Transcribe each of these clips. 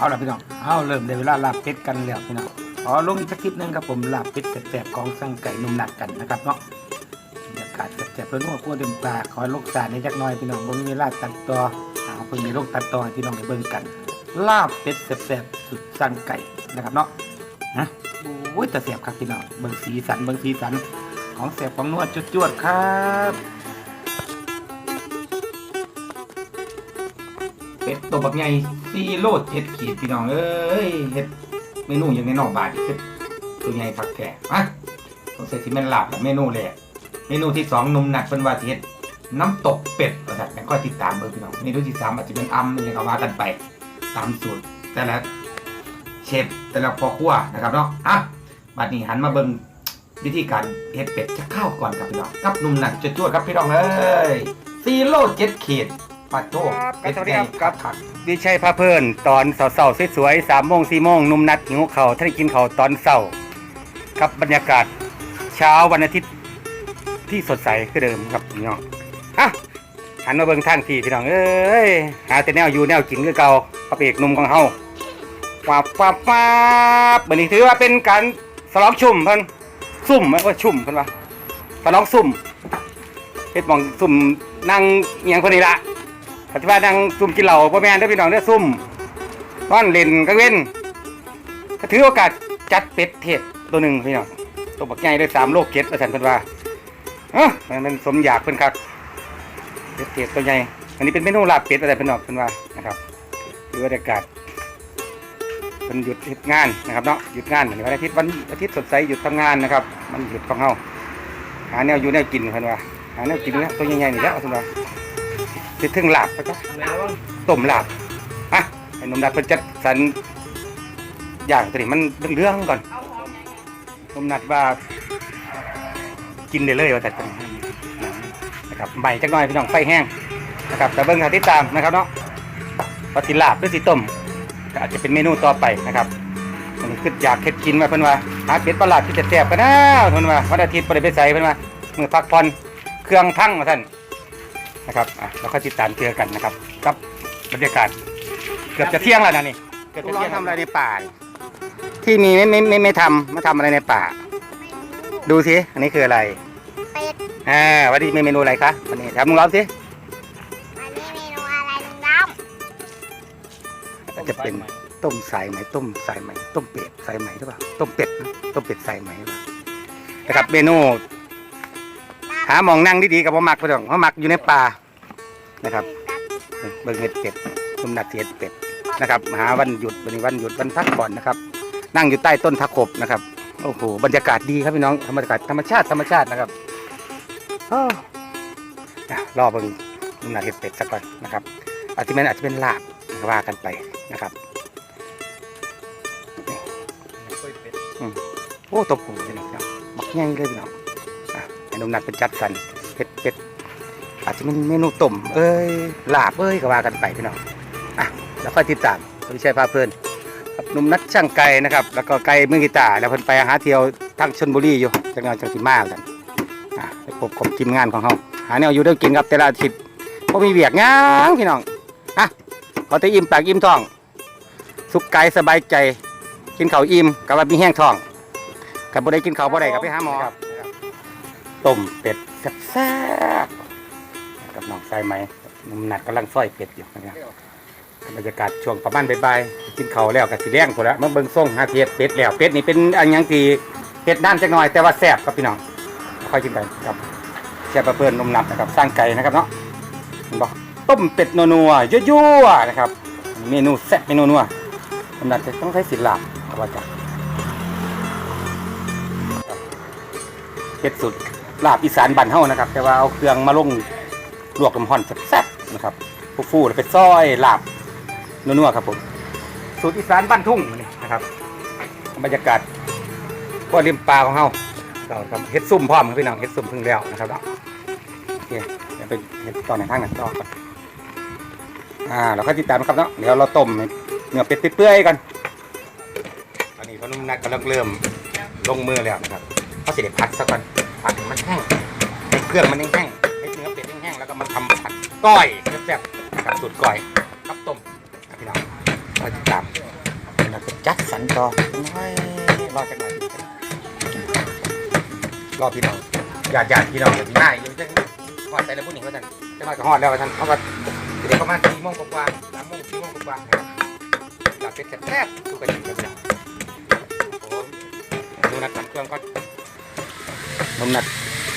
เอาละพี่น้องเอาเริ่มได้เวลาลาบเป็ดกันแล้วพี่น้องขอลงอีกสักคลิปหนึงครับผมลาบเป็ดแสบๆของสั่งไก่นุ่มหนักกันนะครับเนาะบรรยากาศแสบๆเพื่อนหัวกลัวเดิมตาขอลกจานในจักน่อยพี่น้องบ่มีลาบตัดต่อเอาเพิ่งมีโรคตัดต่อพี่น้องได้เบิ่งกัน ลาบเป็ดแสบๆสุดสั่งไก่นะครับเนาะนะโอ้ยแต่แสบครับพี่น้องเบิ่งสีสันเบิ่งสีสันของแสบของนวดจวดๆครับ เป็ดตัวบักใหญ่ซีโรดเจ็ดขีดพี่น้องเอ้ยเฮ็ดเมนูอย่างในนอกบาทนี่คือตัวใหญ่ผักแก่อะต้องใส่ที่มันหลับแหละเมนูแรกเมนูที่สองนุ่มหนักเป็นว่าสิเฮ็ดน้ำตกเป็ดประสาทแล้วก็ติดตามเบอร์พี่น้องเมนูที่สามอาจจะเป็นอัมมันยังก็ว่ากันไปตามสูตรแต่ละเชฟแต่ละพอครัวนะครับเนาะอะบัดนี้หันมาเบิ่งวิธีการเฮ็ดเป็ดจะข้าวก่อนครับพี่น้องกับนุ่มหนักจะจวดครับพี่น้องเอ้ยซีโรดเจ็ดขีด ปาโต้เป็ดใหญ่ครับขัดวิชัยพาเพลินตอนเสาๆสวยๆสามโมงสี่โมงหนุ่มนัดหิวเขาวท่านได้กินเขาวตอนเสาร์กับ บรรยากาศเช้าวันอาทิตย์ที่สดใสคือเดิมครับพี่น้องอะหันมาเบิ่งทางที่พี่น้องเอ้ยหาแต่แนวอยู่แนวกินคือเก่าพระเอกหนุ่มของเฮาว้าบว้าบว้าบวันนี้ถือว่าเป็นการสลองชุ่มเพิ่นซุ่มไหมว่าชุ่มเพิ่นว่าสลองซุ่มเฮ็ดหมองซุ่มนั่งเอียงคนนี้ละ ปัจจุบันนั่งซุ่มกินเหล้าพ่อแม่นเด้พี่น้องเด้อซุ่มนอนเล่นกลางเว้นก็ถือโอกาสจัดเป็ดเทศตัวหนึ่งพี่น้องตัวบักใหญ่เลยสามโลเก็ดประสันเพิ่นว่าเอ้อมันสมอยากเพิ่นครับเป็ดเทศตัวใหญ่อันนี้เป็นเมนูลาบเป็ดอะไรเพิ่นบอกเพิ่นว่านะครับถือบรรยากาศเพิ่นหยุดหยุดงานนะครับเนาะหยุดงานเหมือนวันอาทิตย์วันอาทิตย์สดใสหยุดทำงานนะครับ มันหยุดของเฮาหาแนวอยู่แนวกินเพิ่นว่าหาแนวกินเนี่ยตัวใหญ่ๆนี่แล้วเพิ่นว่า สิถึงลาบก็จะต้มลาบอะให้หนมนัดเพิ่นจัดสรรอย่างตัวนี้มันเรื่องๆก่อนหนมนัดว่ากินได้เลยว่าแต่ตัวนี้นะครับใบจักหน่อยพี่น้องไฟแห้งนะครับแต่เบิ่งหาติดตามนะครับเนาะว่าสิลาบหรือสิต้มก็อาจจะเป็นเมนูต่อไปนะครับมันคืออยากเฮ็ดกินมาเพิ่นว่าหาเป็ดปลาลาดที่จะแซ่บกันนะเพิ่นว่าวันอาทิตย์บ่ได้ไปใส่เพิ่นว่ามื้อพักผ่อนเครื่องพังว่าซั่น นะครับอะแล้วก็ติดตามเจอกันนะครับกับบรรยากาศเกือบจะเที่ยงแล้วนะนี่เกือบจะเที่ยงทำอะไรในป่านี่ที่มีไม่ไม่ไม่ไม่ทำมาทำอะไรในป่า ดูสิอันนี้คืออะไรเป็ดอ่าวันนี้มีเมนูอะไรคะวันนี้ทำมึงร้องสิอันนี้เมนูอะไรลุงดก็จะเป็นต้มสายไหมต้มสายไหมต้มเป็ดสายไหมหรือเปล่าต้มเป็ดนะต้มเป็ดสายไหมหรือเปล่านะครับเมนูหาหมองนั่งดีๆกับพ่อมักไปดองพ่อมักอยู่ในป่า นะครับเบิ่งเห็ดเป็ดนุ่มนัดเห็ดเป็ดนะครับหาวันหยุดวันนี้วันหยุดวันพักผ่อนนะครับ นั่งอยู่ใต้ต้นทะขบนะครับโอ้โหบรรยากาศดีครับพี่น้องธรรมชาติธรรมชาติธรรมชาตินะครับอ้าวอะรอเบิ่งนุ่มนัดเห็ดเป็ดสักก่อนนะครับอาจจะเป็นอาจจะเป็นลาบว่ากันไปนะครับนี่อืมโอ้ตบหูพี่น้องครับบักใหญ่เลยพี่น้องอะให้นุ่มนัดเป็นจัดสรรเห็ดเป็ดอา จจะเป็นเมนูต้มเอ้ยลาบเอ้ยก็ว่ากันไปพี่น้องอะแล้วค่อยติดตามพี่ชัยพาเพลินครับหนุ่มนัดช่างไก่นะครับ แล้วก็ไก่เมืองกีตาร์แล้วเพิ่นไปหาเที่ยวทางชลบุรีอยู่จังหวัดจังสิมากันอะไปพบกับทีมงานของเขาหาแนวอยู่เรื่องกินครับแต่ละอาทิตย์ก็มีเวียกงางพี่น้องอะขอแต่อิ่มปากอิ่มท้อง สุขกายสบายใจ กินข้าวอิ่มกับว่ามีแห้งท้องกับบ่ได้กินข้าวบ่ได้กับไปหาหมอครับต้มเป็ดแซ่บๆ กับน้องสายไหมนุ่มหนัดกำลังซอยเป็ดอยู่นะครับบรรยากาศช่วงประมาณบ่ายๆกินเขาวแล้วกับสีแดงหมดแล้วมาเบิ่งส่งหาเทียดเป็ดแล้วเป็ดนี่เป็นอันหยังที่เป็ดด้านจักหน่อยแต่ว่าแซ่บครับพี่น้องค่อยกินไปครับแซ่บประเพิ่นนมหนัดนะครับสร้างไก่นะครับเนาะเห็นบ่ต้มเป็ดนัวๆยั่วๆนะครับเมนูแซ่บเมนูนัวนมหนัดจะต้องใช้สิลาบเอาว่าจ้ะเป็ดสุดลาบอีสานบ้านเฮานะครับ แต่ว่าเอาเครื่องมาลง ลวกน้ำห่อนแซ่บๆนะครับฟูๆแล้วไปซอยลาบนัวๆครับผม สูตรอีสานบ้านทุ่งนี่นะครับบรรยากาศก็ริมปลาของเฮาเราทำเฮ็ดซุ่มพร้อมครับพี่น้องเฮ็ดซุ่มเพึ่งแล้วนะครับเนาะโอเคเดี๋ยวไปเฮ็ดตอนไหนทางนั้นต่อก่อนอ่าเราค่อยติดตามนะครับเนาะเดี๋ยวเราต้มเนื้อเป็ดเปื่อยๆกันตอนนี้พอนุ่มนักกำลังเริ่มลงมือแล้วนะครับเขาสิเด็พักสักก่อนพักให้มันแห้งให้เครื่องมันแห้ง มาทำผัดก้อยแซ่บๆนะครับสูตรก้อยกับต้มนะพี่น้องคอยติดตามครับจัดสรรต่อน้อยรอจักหน่อยรอพี่น้องญาติญาติพี่น้องกันง่ายยู่จังฮอดแต่ละผู้หญิงว่าท่านจะมาก็ฮอดแล้วว่าท่านเขาก็เดี๋ยวประมาณ4โมงกว่าๆ3โมง4โมงกว่าๆนะครับหลับเป็ดแซ่บๆทุกคนกินกันจ้ะโอ้ดูนัดสั่เครื่องก็นมนัด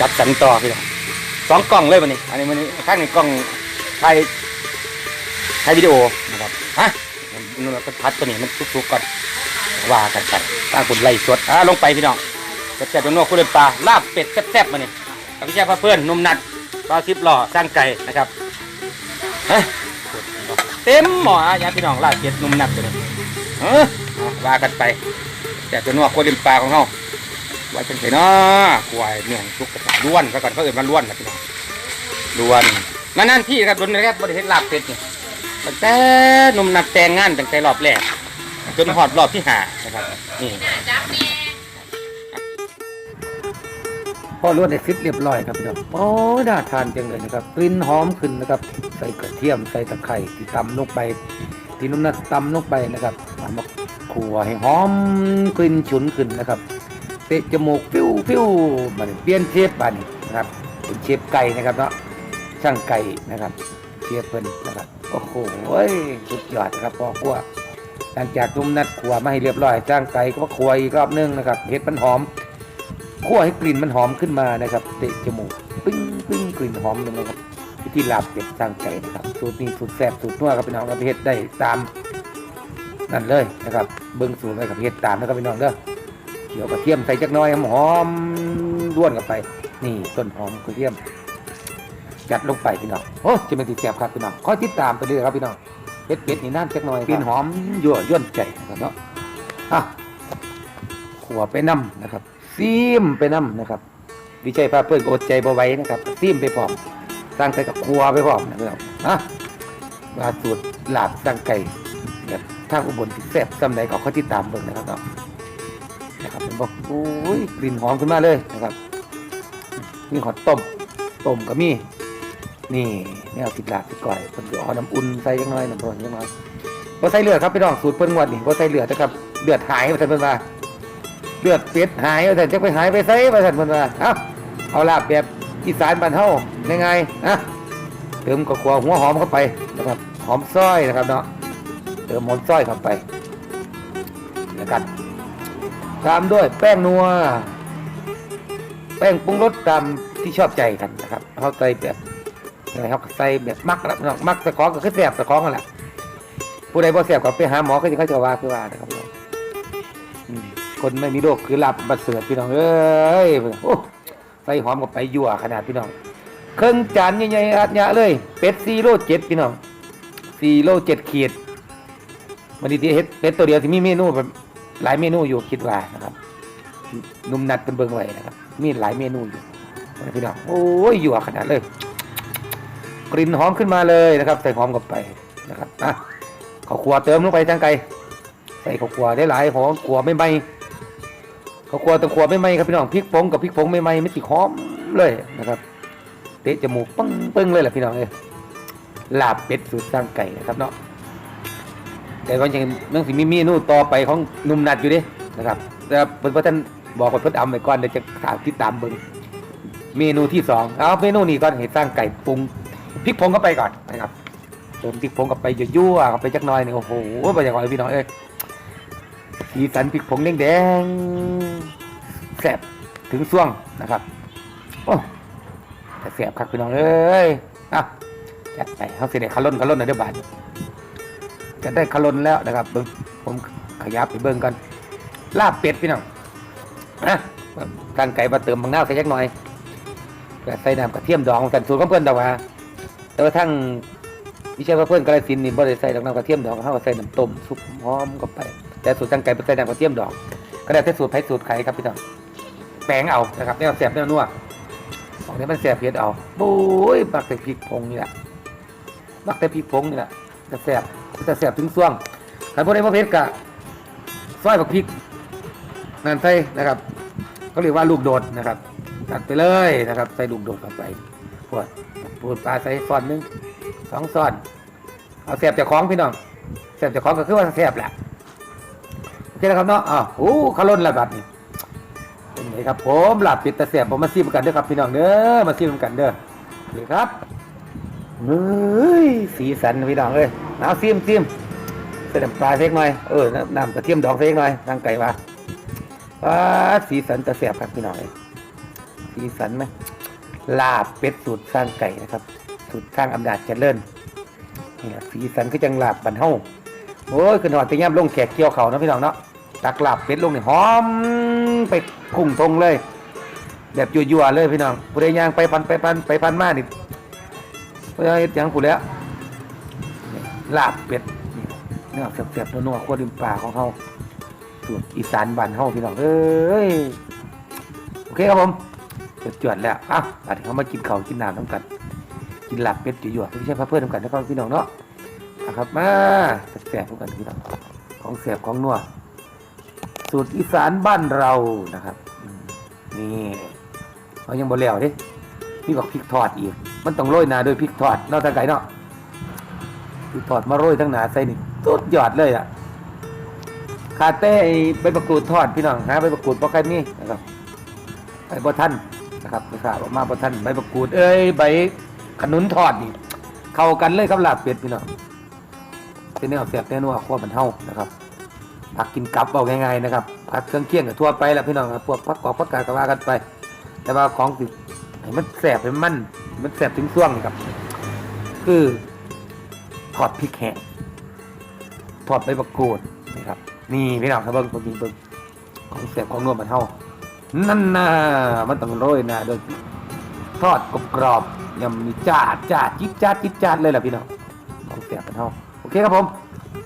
จัดสรรต่อพี่น้อง สองกล่องเลยวันนี้ อันนี้มันข้างหนึ่งกล่องถ่ายถ่ายวิดีโอนะครับฮะนู่นเราก็พัดตัวนี้มันทุกๆก่อนว่ากันไปตั้งผลไล่สดอะลงไปพี่น้องแซ่บๆนัวคุณเดินปลาลาบเป็ดแซ่บๆมานี่กับพี่ชายพระเพื่อนนมนัดปลาซิบหล่อสร้างไก่นะครับเฮ้ยเต็มหมออะญาติพี่น้องลาบเป็ดนมนัดตัวนี้เออว่ากันไปแต่ตัวนัวคุณเดินปลาของเขา ไว้เป็นไงเนาะควายเนื่องทุกกระถาล้วนก็ก่อนเขาเอื่นมาล้วนนะพี่น้องล้วนนั่นๆที่ครับรุนนะครับบริเวณลาบเป็ดนี่ยตั้งแต่หนุ่มนักแต่งงานตั้งแต่รอบแรกจนหอดรอบที่หานะครับนี่พอรวดได้ฟิตเรียบร้อยครับพี่น้องโอ้ยน่าทานจังเลยนะครับกลิ่นหอมขึ้นนะครับ ใส่กระเทียมใส่ตะไคร้ที่ตำลงไป ที่นุ่มนัดตำลงไปนะครับมาขัวให้หอมกลิ่นฉุนขึ้นนะครับ เตะจมูกฟิวฟิวมันเปลี่ยนเชฟบัดนนะครับเป็นเชฟไก่นะครับเนาะช่างไก่นะครับเชียร์เพิ่นนะครับโอ้โหสุดยอดนะครับพ่อครัวหลังจากนุ่มนัดขัวมาให้เรียบร้อยจ้างไก่ก็ขัวอีกรอบนึงนะครับเห็ดมันหอมขัวให้กลิ่นมันหอมขึ้นมานะครับ เตะจมูกปิ้งปิ้งกลิ่นหอมเลยนะครับวิธีลาบเป็ดจ้างไก่นะครับสูตรนี้สูตรแซ่บสูตรนัวครับพี่น้องครับเฮ็ดได้ตามนั่นเลยนะครับ เบิ้งสูตรไว้กับเฮ็ดตามนะครับพี่น้องเด้อ เกี่ยวกระเทียมใส่จักหน้อยหอมๆร่วนกันไป นี่ต้นหอมกระเทียมยัดลงไปพี่น้องโอ้จะเป็นติดแสบครับพี่น้องคอยติดตามไปเรื่อยครับพี่น้องเป็ดเป็ดนี่น้ำจักหน่อยกลิ่นหอมยั่วย่นใจนะครับเนาะอะขัวไปน้ำนะครับซีมไปน้ำนะครับวิชัยพาเพื่อนอดใจบ่ไหว้นะครับซีมไปพร้อมสร้างใส่กับครัวไปพร้อมนะครับอะมาสูตรลาบสร้างไก่แบบทางอุบลที่แซ่บซ้ำไหนก็คอยติดตามเบิ่งนะครับเนาะ นะครับเป็นบอกโอ้ยกลิ่นหอมขึ้นมาเลยนะครับมีขอต้มต้มก็มีนี่แนวติดลาบติดก่อยเพิ่นก็เอาน้ำอุ่นใส่จังน้อยน้ำร้อนจังน้อยบ่ใส่เลือดครับพี่น้องสูตรเพิ่นงวดนี่บ่ใส่เลือดนะครับเลือดหายว่าซั่นเพิ่นว่าเลือดเป็ดหายว่าซั่นจักไปหายไปไสว่าซั่นเพิ่นว่าเอ้าเอาลาบแบบอีสานบ้านเฮายังไงนะเติมกับขัวหัวหอมเข้าไปนะครับหอมซอยนะครับเนาะเติมหอมซอยเข้าไปนะครับ ตามด้วยแป้งนัว แป้งปรุงรสตามที่ชอบใจกันนะครับเขาใส่แบบอะไรครับใส่แบบมักแล้วเนะมักตะของก็คือแสบตะของกันแหละผู้ใดบ่แสบก็ไปหาหมอก็จะเขาจะว่าคือว่านะครับคนไม่มีโรคคือหลับบัดเสือพี่น้องเอ้ยโอ้ใส่หอมกับไปยั่วขนาดพี่น้องเครื่องจานใหญ่ๆอัดยะเลยเป็ดซีโร่เจ็ดพี่น้องซีโร่เจ็ดขีดมันดีที่เฮ็ดเป็ดตัวเดียวที่มีเมนูแบบ หลายเมนูอยู่คิดว่านะครับนุ่มนัดเป็นเบิงไว้นะครับ มีหลายเมนูอยู่พี่น้องโอ้ยอยู่ขนาดเลย กลิ่นหอมขึ้นมาเลยนะครับ ใส่หอมกับไปนะครับอะข้าวคั่วเติมลงไปจังไก่ใส่ข้าวคั่วได้หลายหอมคั่วไม่ไหมข้าวคั่วต้องคั่วไม่ไหมครับพี่น้องพริกผงกับพริกผงไม่ไหมไม่ติหอมเลยนะครับ เตะจมูกปึ้งปึ้งเลยแหละพี่น้องเอ้ยลาบเป็ดสูตรสร้างไก่นะครับเนาะ แต่ก็ยังเรื่องสิมีเมนูต่อไปของหนุ่มนัดอยู่ดินะครับแต่เพิ่นท่านบอกว่าเพิ่นเอาไว้ก่อนเดี๋ยวจะถามติดตามเบิ่งเมนูที่สองเอาเมนูนี้ก่อนให้สร้างไก่ปรุงพริกผงเข้าไปก่อนนะครับเติมพริกผงเข้าไปยั่วๆเข้าไปจักหน่อยนี่โอ้โหบรรยากาศพี่น้องเอ้ยสีสันพริกผงแดงๆแซ่บถึงช่วงนะครับโอ้แต่แซ่บครับพี่น้องเอ้ยอะจัดไปเขาเสิได้คาร่นคาร่นหน่อยเดี๋ยวบาด จะได้คารนแล้วนะครับเบิ่งผมขยับไปเบิ่งกันลาบเป็ดพี่น้องนะตั้งไก่มาเติมบางหน้าวใส่ยักหน่อยแล้วใส่น้ำกระเทียมดองสันสูตรของเพื่อนแต่ว่าแต่ว่าทั้งวิชาว่าเพื่อนกระสินนี่บ่ได้ใส่ดอกน้ำกระเทียมดองเขาใส่น้ำต้มซุปหอมเข้าไป แต่สูตรตั้งไก่เป็นใส่น้ำกระเทียมดองก็ได้แต่สูตรไผ่สูตรไข่ครับพี่น้องแปลงเอานะครับแนวแสบแนวนัวของนี้มันแสบเผ็ดเอาโอ้ยบักแต่พริกผงนี่แหละบักแต่พริกผงนี่แหละจะแสบ จะแสบถึงช่วงใครพวกนี้พวกเผ็ดกะซอยบักพริกนันใส่นะครับเขาเรียกว่าลูกโดดนะครับตัดไปเลยนะครับ ใส่ลูกโดดเข้าไปปวดปวดปลาใส่ซอนหนึงสองซอน เอาแสบจากของพี่น้องแสบจากของก็คือว่าแสบแหละโอเคนะครับเนาะอะโอ้ขาลุ่นละบัดนี่เป็นไงครับผมหลาบป็ดแตะแสบผมมาซิมกันเด้อครับพี่น้องเด้อมาซิมกันเด้อโอเคครับ เฮ้ยสีสันพี่น้องเอ้ยเอาซิมซิมใส่น้ำปลาเล็กหน่อยเออน้ำกระเทียมดองเล็กหน่อยทางไก่ว่าว้าสีสันตะแสบครับพี่น้องเอ้ยสีสันไหมลาบเป็ดสูตรสร้างไก่นะครับ สูตรสร้างอำนาจเจริญนี่แหละสีสันก็จังลาบบันเฮาโอ้ยขึ้นหอดไปย่ำลงแขกเกี่ยวเขานะพี่น้องเนาะตักลาบเป็ดลงนี่หอมไปคุ้งทงเลย แบบยั่วๆเลยพี่น้องผู้ใดย่างไปพันไปพันไปพันมานี่ ผู้ใดเฮ็ดหยังผู้แล้วลาบเป็ดนี่เนื้อแซ่บๆนัวๆขั้วดิมปลาของเฮาสูตรอีสานบ้านเฮาพี่น้องเอ้ยโอเคครับผมจวดๆแล้วอะบัดนี้เขามากินข้าวกินน้ำน้ำกัน กินลาบเป็ดยั่วๆไม่ใช่พระเพื่อนน้ำกันนะครับพี่น้องเนาะนะครับมาแสบๆพวกกันพี่น้องของแสบของนัวสูตรอีสานบ้านเรานะครับนี่เรายังบ่แล้วเดิ มีบอกพริกทอดอีก มันต้องโรยหนาด้วยพริกทอดเนอกทางไก่เนาะพริกทอดมาโรยทั้งหนาใส่นี่สุดยอดเลยอะคาเต้ใบมะกรูดทอดพี่น้องหาใบมะกรูดพอใครมีนะครับใบบัท่านนะครับไม่ทราบว่ามาบัท่านใบมะกรูดเอ้ยใบขนุนทอดนี่เข้ากันเลยครับลาบเป็ดพี่น้องเป็นเนื้อแสบเนื้อนัวขั้วมันเท่านะครับผักกินกับเอาง่ายๆนะครับผักเครื่องเคียงกับทั่วไปแหละพี่น้องครับพวกผักกอกผักกาดก็ว่ากันไป แต่ว่าของติให้ มันแสบให้มัน มันแสบถึงช่วงนะครับ คือทอดพริกแห้งทอดใบมะกรูดนะครับ นี่พี่น้องครับเบิ้งเบิ้งเบิ้งของแสบของนัวมันเท่านั่นน่ะมันต้องโรยนะโดยทอดกรอบๆยำมีจาดจาดจิ๊ดจาดจิ๊ดจาดเลยแหละพี่น้องของเสียกันเท่าโอเคครับผม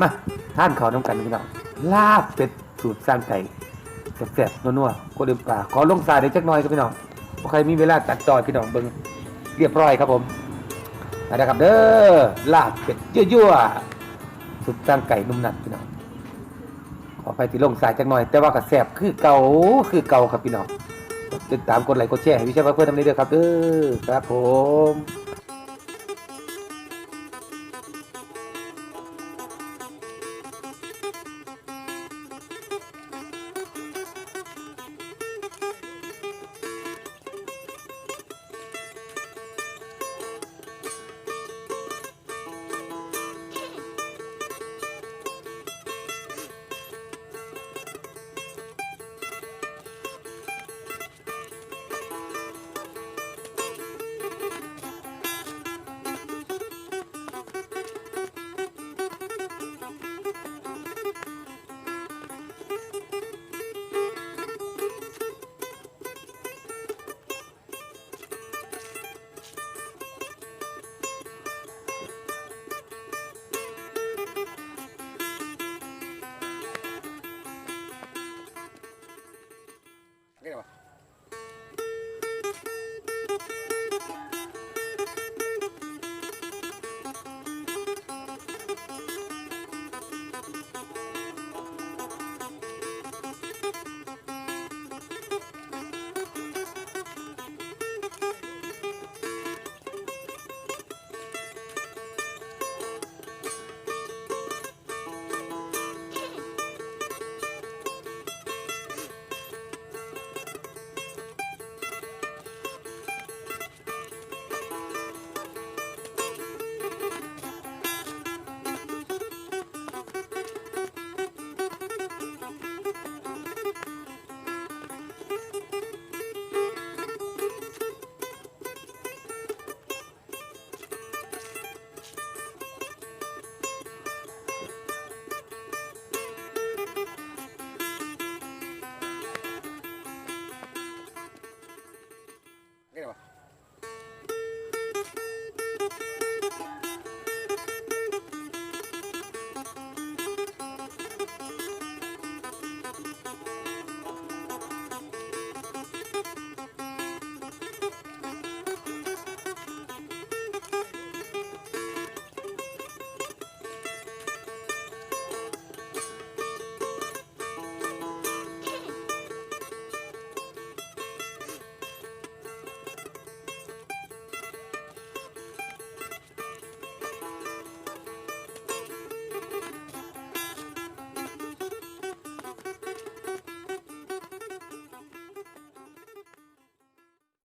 มาท่านเขาน้ำกันพี่น้องลาบเป็ดสูตรสร้างไก่แซ่บๆนัวๆโคเดิมปลาขอลงสายได้จักน่อยครับพี่น้อง ใครมีเวลาตัดต่อพี่น้องเบิ่งเรียบร้อยครับผมนะครับเด้อลาบเป็ดยั่วๆสูตรสร้างไก่นุ่มนัดพี่น้องขอไปที่ลงสายจังหน่อย แต่ว่ากระแสบคือเก่าคือเก่าครับพี่น้องติดตามกดไลค์กดแชร์ให้พี่ชายเพื่อนทำนี้ด้วยครับเด้อครับผม